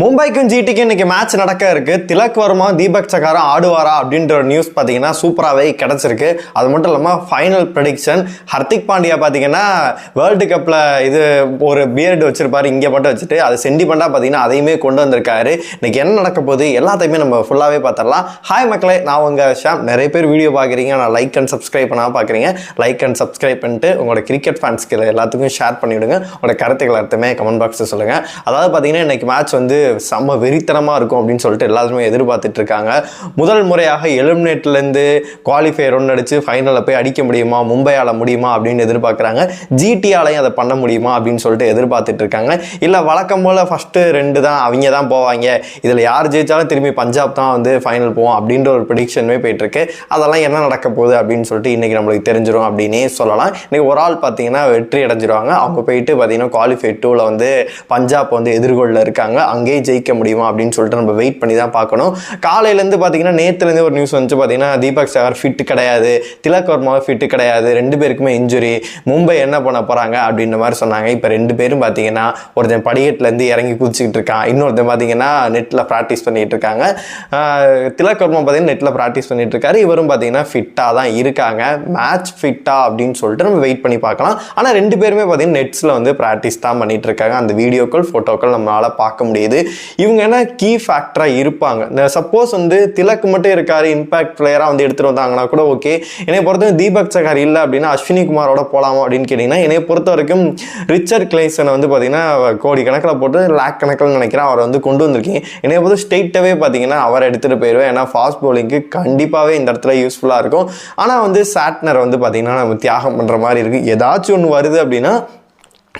மும்பைக்கும் ஜிடிக்கும் இன்னைக்கு மேட்ச் நடக்க இருக்கு. திலக் வர்மா தீபக் சகாரா ஆடுவாரா அப்படின்ற ஒரு நியூஸ் பார்த்தீங்கன்னா சூப்பராகவே கிடைச்சிருக்கு. அது மட்டும் இல்லாமல் ஃபைனல் ப்ரெடிக்ஷன் ஹர்திக் பாண்டியா பார்த்தீங்கன்னா வேர்ல்டு கப்பில் இது ஒரு பியர்டு வச்சிருப்பாரு இங்கே மட்டும் வச்சுட்டு அது சென்டிமெண்ட்டாக பார்த்தீங்கன்னா அதையுமே கொண்டு வந்திருக்காரு. இன்னைக்கு என்ன நடக்க போகுது எல்லாத்தையுமே நம்ம ஃபுல்லாகவே பார்த்துடலாம். ஹாய் மக்களே நான் உங்கள் ஷாம். நிறைய பேர் வீடியோ பார்க்குறீங்க நான் லைக் அண்ட் சப்ஸ்கிரைப் பண்ணால் பார்க்குறீங்க. லைக் அண்ட் சப்ஸ்கிரைப் பண்ணிட்டு உங்களோட கிரிக்கெட் ஃபேன்ஸ்க்கு எல்லாத்துக்கும் ஷேர் பண்ணிவிடுங்க. உங்களோட கருத்துக்கள் அர்த்தமே கமெண்ட் பாக்ஸில் சொல்லுங்கள் அதாவது பார்த்தீங்கன்னா இன்னைக்கு மேட்ச் வந்து செம்ம வெறித்தனமாக இருக்கும் அப்படின்னு சொல்லிட்டு எல்லாருமே எதிர்பார்த்துட்டு இருக்காங்க. முதல் முறையாக எலிமினேட்லேருந்து குவாலிஃபை ரன் அடித்து ஃபைனலில் போய் அடிக்க முடியுமா? மும்பையால் முடியுமா? அப்படின்னு எதிர்பார்க்குறாங்க. ஜிடிஆலையும் அதை பண்ண முடியுமா? அப்படின்னு சொல்லிட்டு எதிர்பார்த்துட்டு இருக்காங்க. இல்லை வழக்கம் போல் ஃபஸ்ட்டு ரெண்டு தான் அவங்க தான் போவாங்க. இதில் யார் ஜெயிச்சாலும் திரும்பி பஞ்சாப் தான் வந்து ஃபைனல் போவோம் அப்படின்ற ஒரு ப்ரிடிக்ஷனுமே போயிட்டுருக்கு. அதெல்லாம் என்ன நடக்க போகுது அப்படின்னு சொல்லிட்டு இன்றைக்கி நம்மளுக்கு தெரிஞ்சிடும் அப்படின்னே சொல்லலாம். இன்றைக்கி ஒரு ஆள் பார்த்தீங்கன்னா வெற்றி அடைஞ்சிருவாங்க. அவங்க போயிட்டு பார்த்தீங்கன்னா குவாலிஃபை டூவில் வந்து பஞ்சாப் வந்து எதிர்கொள்ள இருக்காங்க. அங்கே அங்கேயே ஜெயிக்க முடியுமா அப்படின்னு சொல்லிட்டு நம்ம வெயிட் பண்ணி தான் பார்க்கணும். காலையிலேருந்து பார்த்தீங்கன்னா நேற்றுலேருந்து ஒரு நியூஸ் வந்துச்சு. பார்த்தீங்கன்னா தீபக் சாகர் ஃபிட் கிடையாது. திலக் வர்மா ஃபிட் கிடையாது. ரெண்டு பேருக்குமே இன்ஜுரி மும்பை என்ன பண்ண போகிறாங்க அப்படின்ற மாதிரி சொன்னாங்க. இப்போ ரெண்டு பேரும் பார்த்தீங்கன்னா ஒருத்தன் படிக்கட்டுலேருந்து இறங்கி குதிச்சுக்கிட்டு இருக்கான். இன்னொருத்தன் பார்த்தீங்கன்னா நெட்டில் ப்ராக்டிஸ் பண்ணிகிட்டு இருக்காங்க. திலக் வர்மா பார்த்தீங்கன்னா நெட்டில் ப்ராக்டிஸ் பண்ணிகிட்டு இருக்காரு. இவரும் பார்த்தீங்கன்னா ஃபிட்டாக தான் இருக்காங்க. மேட்ச் ஃபிட்டா அப்படின்னு சொல்லிட்டு நம்ம வெயிட் பண்ணி பார்க்கலாம். ஆனால் ரெண்டு பேருமே பார்த்தீங்கன்னா நெட்ஸில் வந்து ப்ராக்டிஸ் தான் பண்ணிகிட்டு இருக்காங்க. அந்த வீடியோக்கள் ஃபோட்டோக்கள் நம்மளால் பார்க்க முடியுது. இவங்க என்ன கீ ஃபேக்டராக இருப்பாங்க? சப்போஸ் வந்து திலக் மட்டும் இருக்காரு இம்பாக்ட் பிளேயராக வந்து எடுத்துகிட்டு வந்தாங்கன்னா கூட ஓகே என்னை பொறுத்தவரைக்கும் தீபக் சகார் இல்லை அப்படின்னா அஸ்வினி குமாரோட போகலாமா அப்படின்னு கேட்டிங்கன்னா என்னை பொறுத்த வரைக்கும் ரிச்சர்ட் கிளேசனை வந்து பார்த்தீங்கன்னா கோடி கணக்கில் போட்டு லேக் கணக்கில் நினைக்கிறேன் அவரை வந்து கொண்டு வந்திருக்கேன். என்னை பொறுத்த ஸ்டேட்டாகவே பார்த்தீங்கன்னா அவரை எடுத்துகிட்டு போயிடுவேன் ஏன்னா ஃபாஸ்ட் பவுலிங்க்கு கண்டிப்பாகவே இந்த இடத்துல யூஸ்ஃபுல்லாக இருக்கும். ஆனால் வந்து சாட்னர் வந்து பார்த்தீங்கன்னா நம்ம தியாகம் பண்ணுற மாதிரி இருக்குது ஏதாச்சும் ஒன்று வருது அப்படின்னா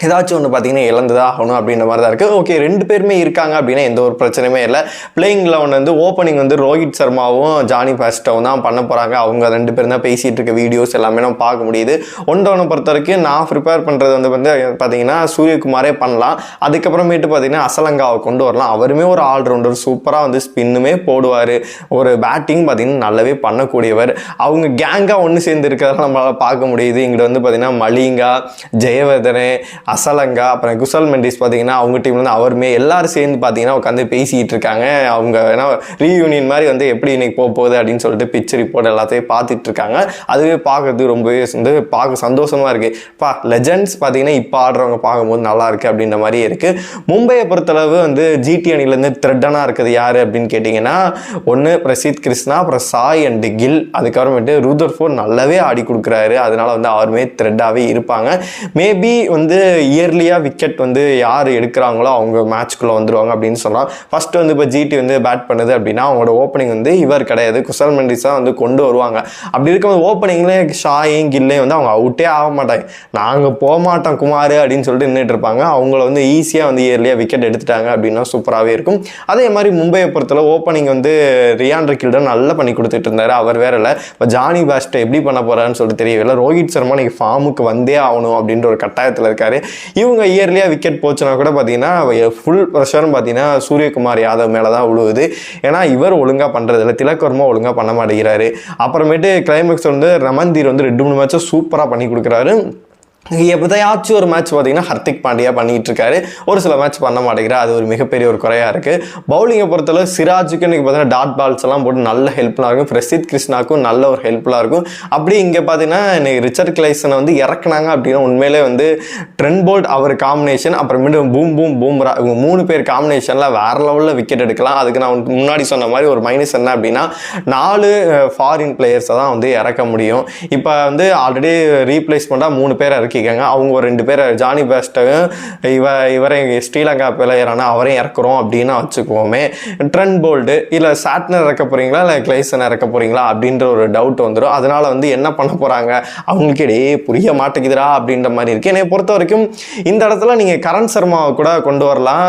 ஏதாச்சும் ஒன்று பார்த்தீங்கன்னா இழந்துதான் ஆகணும் அப்படின்ற மாதிரி தான் இருக்குது ஓகே ரெண்டு பேருமே இருக்காங்க அப்படின்னா எந்த ஒரு பிரச்சனையுமே இல்லை. பிளேயிங் லெவன் வந்து ஓப்பனிங் வந்து ரோஹித் சர்மாவும் ஜானி பாஸ்டவும் தான் பண்ண போகிறாங்க அவங்க ரெண்டு பேரும் தான் பேசிகிட்டு இருக்க வீடியோஸ் எல்லாமே நம்ம பார்க்க முடியுது. ஒன் பொறுத்த வரைக்கும் நான் ப்ரிப்பேர் பண்ணுறது வந்து வந்து பார்த்தீங்கன்னா சூரியகுமாரே பண்ணலாம். அதுக்கப்புறமேட்டு பார்த்தீங்கன்னா அசலங்காவை கொண்டு வரலாம். அவருமே ஒரு ஆல்ரவுண்டர் சூப்பராக வந்து ஸ்பின்னுமே போடுவார். ஒரு பேட்டிங் பார்த்தீங்கன்னா நல்லாவே பண்ணக்கூடியவர். அவங்க கேங்காக ஒன்று சேர்ந்து இருக்கிறதெல்லாம் நம்மளால் பார்க்க முடியுது. இங்கிட்ட வந்து பார்த்தீங்கன்னா மலிங்கா ஜெயவர்தனே அசலங்கா அப்புறம் குசல் மெண்டிஸ் பார்த்தீங்கன்னா அவங்க டீம்லேருந்து அவருமே எல்லாரும் சேர்ந்து பார்த்தீங்கன்னா உட்காந்து பேசிக்கிட்டு இருக்காங்க. அவங்க ஏன்னா ரீயூனியன் மாதிரி வந்து எப்படி இன்னைக்கு போக போகுது அப்படின்னு சொல்லிட்டு பிச் ரிப்போர்ட் எல்லாத்தையும் பார்த்துட்டு இருக்காங்க. அதுவே பார்க்கறது ரொம்பவே வந்து பார்க்க சந்தோஷமாக இருக்குது பா லெஜண்ட்ஸ் பார்த்தீங்கன்னா இப்போ ஆடுறவங்க பார்க்கும்போது நல்லா இருக்குது அப்படின்ற மாதிரி இருக்குது மும்பையை பொறுத்தளவு வந்து ஜிடி அணிலேருந்து த்ரெட்டனாக இருக்குது யார் அப்படின்னு கேட்டிங்கன்னா ஒன்று பிரசீத் கிருஷ்ணா அப்புறம் சாய் அண்டு கில். அதுக்கப்புறமேட்டு ரூதர் ஃபோர் நல்லாவே ஆடி கொடுக்குறாரு. அதனால் வந்து அவருமே த்ரெட்டாகவே இருப்பாங்க. மேபி வந்து இயர்லியாக விக்கெட் வந்து யார் எடுக்கிறாங்களோ அவங்க மேட்ச்க்குள்ளே வந்துடுவாங்க அப்படின்னு சொன்னால் ஃபஸ்ட்டு வந்து இப்போ ஜிடி வந்து பேட் பண்ணுது அப்படின்னா அவங்களோட ஓப்பனிங் வந்து இவர் கிடையாது. குசல் மெண்டிஸ் தான் வந்து கொண்டு வருவாங்க. அப்படி இருக்கும்போது ஓப்பனிங்லேயே ஷாயும் கில்லையும் வந்து அவங்க அவுட்டே ஆக மாட்டாங்க. நாங்கள் போக மாட்டோம் குமார் அப்படின்னு சொல்லிட்டு நின்றுட்டு இருப்பாங்க. அவங்கள வந்து ஈஸியாக வந்து இயர்லியாக விக்கெட் எடுத்துட்டாங்க அப்படின்னா சூப்பராகவே இருக்கும். அதே மாதிரி மும்பையை பொறுத்தளவு ஓப்பனிங் வந்து ரியான் கில்டன் நல்லா பண்ணி கொடுத்துட்டு இருந்தார். அவர் வேற இல்லை. இப்போ ஜானி பாஸ்ட்டை எப்படி பண்ண போகிறான்னு சொல்லிட்டு தெரியவில்லை ரோஹித் சர்மா நீங்கள் ஃபார்முக்கு வந்தே ஆகணும் அப்படின்ற ஒரு கட்டாயத்தில் இருக்காரு. இவங்க இயர்லியாக விக்கெட் போச்சுன்னா கூட பார்த்தீங்கன்னா ஃபுல் ப்ரெஷரும் பார்த்தீங்கன்னா சூரியகுமார் யாதவ் மேலே தான் விழுவுது ஏன்னா இவர் ஒழுங்காக பண்ணுறதில்ல திலக்கர்மா ஒழுங்காக பண்ண மாட்டேங்கிறாரு. அப்புறமேட்டு கிளைமேக்ஸ் வந்து ரமன்தீர் வந்து ரெண்டு மூணு மேட்சும் சூப்பராக பண்ணி கொடுக்குறாரு. எதையாச்சும் ஒரு மேட்ச் பார்த்தீங்கன்னா ஹர்திக் பாண்டியா பண்ணிகிட்டு இருக்காரு ஒரு சில மேட்ச் பண்ண மாட்டேங்கிறார். அது ஒரு மிகப்பெரிய ஒரு குறையாக இருக்குது பவுலிங்கை பொறுத்தளவு சிராஜுக்கு இன்றைக்கி பார்த்தீங்கன்னா டாட் பால்ஸ் எல்லாம் போட்டு நல்ல ஹெல்ப்ஃபுல்லாக இருக்கும். பிரசித் கிருஷ்ணாக்கும் நல்ல ஒரு ஹெல்ப்ஃபுல்லாக இருக்கும். அப்படி இங்கே பார்த்தீங்கன்னா இன்னைக்கு ரிச்சர்ட் கிளைசனை வந்து இறக்குனாங்க அப்படின்னா உண்மையிலே வந்து ட்ரெண்ட் போல்ட் அவர் காம்பினேஷன் அப்புறமேட்டு பூம் பூம் பூம்ரா இவங்க மூணு பேர் காம்பினேஷனில் வேற லெவலில் விக்கெட் எடுக்கலாம். அதுக்கு நான் முன்னாடி சொன்ன மாதிரி ஒரு மைனஸ் என்ன அப்படின்னா நாலு ஃபாரின் பிளேயர்ஸை தான் வந்து இறக்க முடியும். இப்போ வந்து ஆல்ரெடி ரீப்ளேஸ்மெண்ட்டாக மூணு பேர் இறக்கிக்கங்க அவங்க ஒரு ரெண்டு பேர் ஜானி பேஸ்டையும் இவ இவரை ஸ்ரீலங்கா பிளேயரான அவரையும் இறக்குறோம் அப்படின்னு வச்சுக்குவோமே. ட்ரெண்ட் போல்டு இல்லை சாட்னர் இறக்க போகிறீங்களா இல்லை கிளைசன் இறக்க போகிறீங்களா அப்படின்ற ஒரு டவுட் வந்துடும் அதனால வந்து என்ன பண்ண போகிறாங்க அவங்களுக்கு இடையே புரிய மாட்டேங்குதுடா அப்படின்ற மாதிரி இருக்குது என்னை பொறுத்த வரைக்கும் இந்த இடத்துல நீங்கள் கரண் சர்மாவை கூட கொண்டு வரலாம்.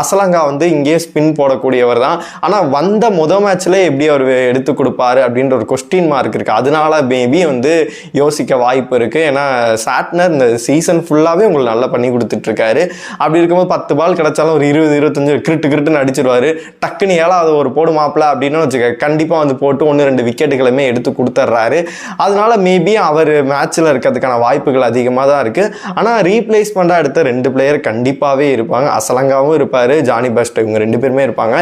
அசலங்கா வந்து இங்கேயே ஸ்பின் போடக்கூடியவர் தான். ஆனால் வந்த முத மேட்ச்லேயே எப்படி அவர் எடுத்து கொடுப்பாரு அப்படின்ற ஒரு கொஸ்டின் மார்க் இருக்குது அதனால மேபி வந்து யோசிக்க வாய்ப்பு இருக்குது ஏன்னா சாட்னர் பார்ட்னர் இந்த சீசன் ஃபுல்லாகவே உங்களுக்கு நல்லா பண்ணி கொடுத்துட்ருக்காரு. அப்படி இருக்கும்போது பத்து பால் கிடைச்சாலும் ஒரு இருபது இருபத்தஞ்சு கிரிட்டு கிரிட்டுன்னு அடிச்சிருவாரு டக்குன்னு ஏழாவது ஒரு போடு மாப்பிள அப்படின்னு வச்சுக்க கண்டிப்பாக வந்து போட்டு ஒன்று ரெண்டு விக்கெட்டுகளுமே எடுத்து கொடுத்துட்றாரு அதனால மேபி அவர் மேட்ச்சில் இருக்கிறதுக்கான வாய்ப்புகள் அதிகமாக தான் இருக்குது ஆனால் ரீப்ளேஸ்மெண்ட்டாக எடுத்த ரெண்டு பிளேயர் கண்டிப்பாகவே இருப்பாங்க. அசலங்காவும் இருப்பார் ஜானி பஸ்ட் இவங்க ரெண்டு பேருமே இருப்பாங்க.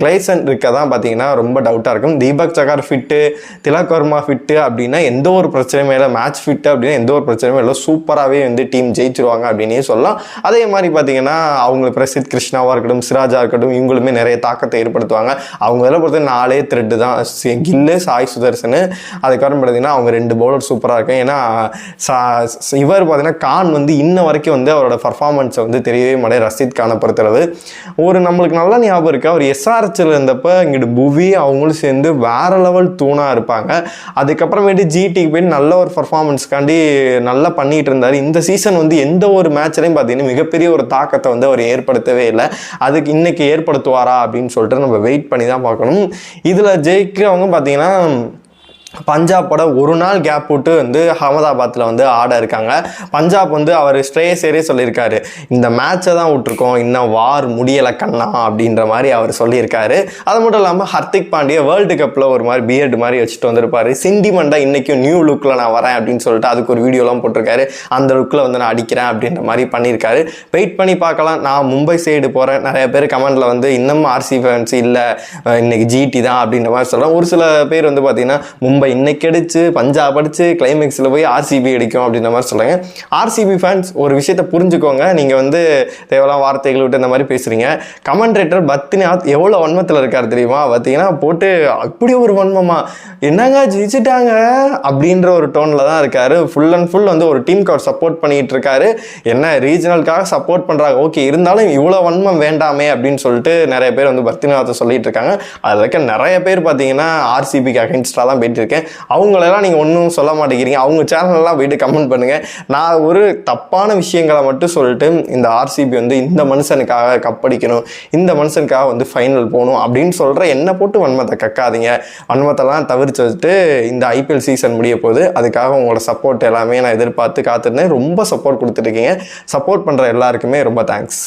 கிளைசன் இருக்க தான் பார்த்தீங்கன்னா ரொம்ப டவுட்டாக இருக்கும். தீபக் சகார் ஃபிட்டு திலக் வர்மா ஃபிட்டு அப்படின்னா எந்த ஒரு பிரச்சனையுமே இல்லை. மேட்ச் ஃபிட்டு அப்படின்னா எந்த ஒரு பிரச்சனையுமே இல்லை. சூப்பராகவே வந்து டீம் ஜெயிச்சிருவாங்க அப்படின்னே சொல்லலாம். அதே மாதிரி பார்த்தீங்கன்னா அவங்களுக்கு பிரசித் கிருஷ்ணாவாக இருக்கட்டும் சிராஜா இருக்கட்டும் இவங்களுமே நிறைய தாக்கத்தை ஏற்படுத்துவாங்க. அவங்க இதில் பொறுத்த நாலே த்ரெட்டு தான். கில்லு சாய் சுதர்சன். அதுக்கப்புறம் பார்த்தீங்கன்னா அவங்க ரெண்டு பவுலர் சூப்பராக இருக்கும் ஏன்னா சா- இவர் பார்த்தீங்கன்னா கான் வந்து இன்ன வரைக்கும் வந்து அவரோட பர்ஃபார்மன்ஸை வந்து தெரியவே மாட்டேன் ரஷீத் கானை பொறுத்தளவு. ஒரு நம்மளுக்கு நல்லா ஞாபகம் இருக்குது அவர் எஸ்ஆர்எச்சில் இருந்தப்போ இங்கிட்டு புவி அவங்களும் சேர்ந்து வேற லெவல் தூணாக இருப்பாங்க. அதுக்கப்புறமேட்டு ஜிடிக்கு போயிட்டு நல்ல ஒரு பர்ஃபார்மன்ஸ்க்காண்டி நல்லா பண்ணி பண்ணிட்டு இருந்தார் இந்த சீசன் வந்து எந்த ஒரு மேட்ச்லையும் பார்த்தீங்கன்னா மிகப்பெரிய ஒரு தாக்கத்தை வந்து அவர் ஏற்படுத்தவே இல்லை. அதுக்கு இன்னைக்கு ஏற்படுத்துவாரா அப்படின்னு சொல்லிட்டு நம்ம வெயிட் பண்ணி தான் பார்க்கணும். இதில் ஜெயிக்கிறவங்க பார்த்தீங்கன்னா பஞ்சாப்போட ஒரு நாள் கேப் விட்டு வந்து அகமதாபாத்தில் வந்து ஆட இருக்காங்க. பஞ்சாப் வந்து அவர் ஸ்ட்ரேயஸேரே சொல்லியிருக்காரு. இந்த மேட்சை தான் விட்டுருக்கோம். இன்னும் வார் முடியலை கண்ணா அப்படின்ற மாதிரி அவர் சொல்லியிருக்காரு. அது மட்டும் இல்லாமல் ஹர்திக் பாண்டியா வேர்ல்டு கப்பில் ஒரு மாதிரி பிஎட் மாதிரி வச்சுட்டு வந்திருப்பார். சிண்டிமண்டா இன்றைக்கும் நியூ லுக்கில் நான் வரேன் அப்படின்னு சொல்லிட்டு அதுக்கு ஒரு வீடியோலாம் போட்டிருக்காரு. அந்த லுக்கில் வந்து நான் அடிக்கிறேன் அப்படின்ற மாதிரி பண்ணியிருக்காரு. வெயிட் பண்ணி பார்க்கலாம். நான் மும்பை சைடு போகிறேன் நிறைய பேர் கமெண்டில் வந்து இன்னமும் ஆர்சி ஃபேன்ஸ் இல்லை இன்னைக்கு ஜிடி தான் அப்படின்ற மாதிரி சொல்கிறேன் ஒரு சில பேர் வந்து பார்த்திங்கன்னா மும்பை இன்னைக்கு அடிச்சு பஞ்சாப் அடிச்சு கிளைமேக்ஸில் போய் ஆர்சிபி அடிக்கும் அப்படின்ற மாதிரி சொல்கிறாங்க ஆர்சிபி ஃபேன்ஸ் ஒரு விஷயத்தை புரிஞ்சுக்கோங்க. நீங்கள் வந்து தேவையான வார்த்தைகள் விட்டு இந்த மாதிரி பேசுகிறீங்க கமெண்ட்ரேட்டர் பத்தினாத் எவ்வளோ வன்மத்தில் இருக்கார் தெரியுமா? பார்த்தீங்கன்னா போட்டு அப்படி ஒரு வன்மமா என்னங்க ஜெயிச்சிட்டாங்க? அப்படின்ற ஒரு டோனில் தான் இருக்காரு. ஃபுல் அண்ட் ஃபுல் வந்து ஒரு டீமுக்கு அவர் சப்போர்ட் பண்ணிட்டு இருக்காரு. என்ன ரீஜனலுக்காக சப்போர்ட் பண்ணுறாங்க ஓகே இருந்தாலும் இவ்வளோ வன்மம் வேண்டாமே அப்படின்னு சொல்லிட்டு நிறைய பேர் வந்து பர்த்திநாத்தை சொல்லிட்டு இருக்காங்க. அதில் இருக்க நிறைய பேர் பார்த்தீங்கன்னா ஆர்சிபிக்கு அகேன்ஸ்டாக தான் போயிட்டு இருக்கேன். அவங்களெல்லாம் நீங்கள் ஒன்றும் சொல்ல மாட்டேங்கிறீங்க. அவங்க சேனல்லாம் போயிட்டு கமெண்ட் பண்ணுங்கள் நான் ஒரு தப்பான விஷயங்களை மட்டும் சொல்லிட்டு இந்த ஆர்சிபி வந்து இந்த மனுஷனுக்காக கப்படிக்கணும் இந்த மனுஷனுக்காக வந்து ஃபைனல் போகணும் அப்படின்னு சொல்கிற என்ன போட்டு வன்மத்தை கக்காதீங்க. வன்மத்தெல்லாம் தவிர்த்து வச்சுட்டு இந்த ஐபிஎல் சீசன் முடிய போது அதுக்காக உங்களோட சப்போர்ட் எல்லாமே நான் எதிர்பார்த்து காத்திருந்தேன் ரொம்ப சப்போர்ட் கொடுத்துருக்கீங்க சப்போர்ட் பண்ணுற எல்லாருக்குமே ரொம்ப தேங்க்ஸ்